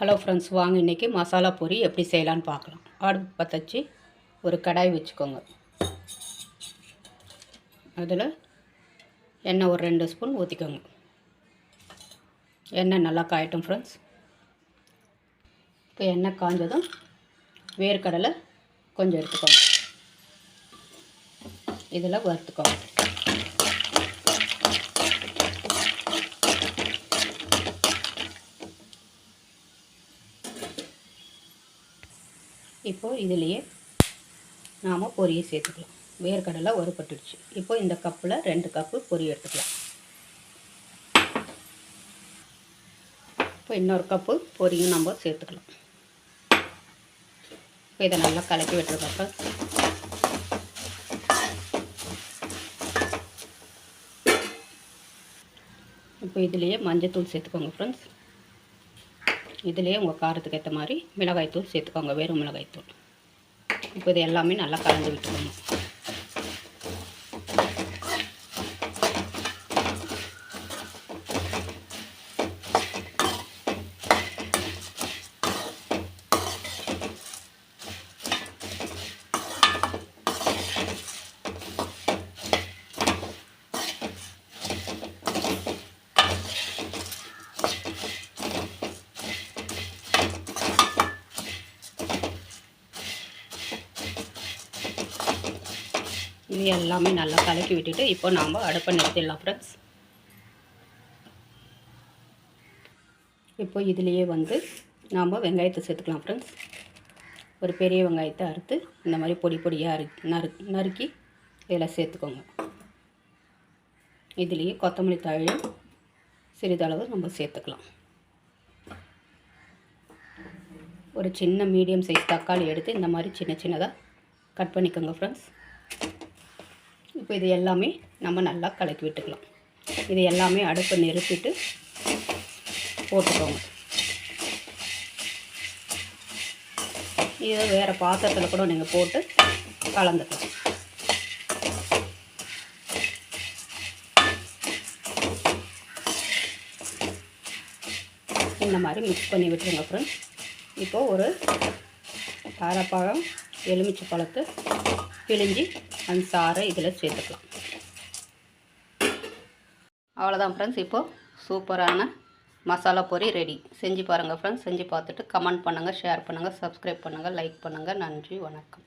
Hello friends வாங்க இன்றைக்கி மசாலா பொரி எப்படி செய்யலான்னு பார்க்கலாம். அடுப்பு பற்ற வச்சு ஒரு கடாய் வச்சுக்கோங்க. அதில் எண்ணெய் ஒரு ரெண்டு ஸ்பூன் ஊற்றிக்கோங்க எண்ணெய் நல்லா காயட்டும் ஃப்ரெண்ட்ஸ். இப்போ எண்ணெய் காஞ்சதும் வேர்க்கடலை கொஞ்சம் எடுத்துக்கோங்க. இதில் வறுத்துக்கோங்க. இப்போது இதுலேயே நாம் பொரியை சேர்த்துக்கலாம். வேர்க்கடலை வறுபட்டுடுச்சு இப்போ இந்த கப்பில் ரெண்டு கப்பு பொரி எடுத்துக்கலாம். இப்போ இன்னொரு கப்பு பொரியும் நம்ம சேர்த்துக்கலாம். இப்போ இதை நல்லா கலக்கி விட்டுருக்கப்ப. இப்போ இதுலேயே மஞ்சத்தூள் சேர்த்துக்கோங்க ஃப்ரெண்ட்ஸ் இதிலே உங்கள் காரத்துக்கு ஏற்ற மாதிரி மிளகாய்த்தூள் சேர்த்துக்கோங்க. வெறும் மிளகாய்த்தூள். இப்போ இது எல்லாமே நல்லா கலந்து விட்டுக்கணும் இது எல்லாமே நல்லா கலக்கி விட்டுட்டு இப்போ நாம் அடுப்பை நிறுத்திடலாம் ஃப்ரெண்ட்ஸ் இப்போ இதுலேயே வந்து நாம் வெங்காயத்தை சேர்த்துக்கலாம் ஃப்ரெண்ட்ஸ் ஒரு பெரிய வெங்காயத்தை அறுத்து இந்த மாதிரி பொடி பொடியாக அறு நறு நறுக்கி இதில் சேர்த்துக்கோங்க. இதுலேயே கொத்தமல்லி தழையும் சிறிதளவு நம்ம சேர்த்துக்கலாம். ஒரு சின்ன மீடியம் சைஸ் தக்காளி எடுத்து இந்த மாதிரி சின்ன சின்னதாக கட் பண்ணிக்கோங்க ஃப்ரெண்ட்ஸ் இப்போ இது எல்லாமே நம்ம நல்லா கலக்கி விட்டுக்கலாம். இது எல்லாமே அடுப்பை நிறுத்திட்டு போட்டுக்கோங்க. இதை வேறு பாத்திரத்தில் கூட நீங்கள் போட்டு கலந்துக்கலாம். இந்த மாதிரி மிக்ஸ் பண்ணி விட்டுருங்க ஃப்ரெண்ட்ஸ் இப்போது ஒரு காரப்பழம் எலுமிச்சை பழத்தை பிழிஞ்சி அந்த சாறை இதில் சேர்த்துக்கலாம். அவ்வளோதான் ஃப்ரெண்ட்ஸ் இப்போது சூப்பரான மசாலா பொரி ரெடி செஞ்சு பாருங்கள் ஃப்ரெண்ட்ஸ் செஞ்சு பார்த்துட்டு கமெண்ட் பண்ணுங்கள் ஷேர் பண்ணுங்கள் சப்ஸ்கிரைப் பண்ணுங்கள் லைக் பண்ணுங்கள் நன்றி வணக்கம்.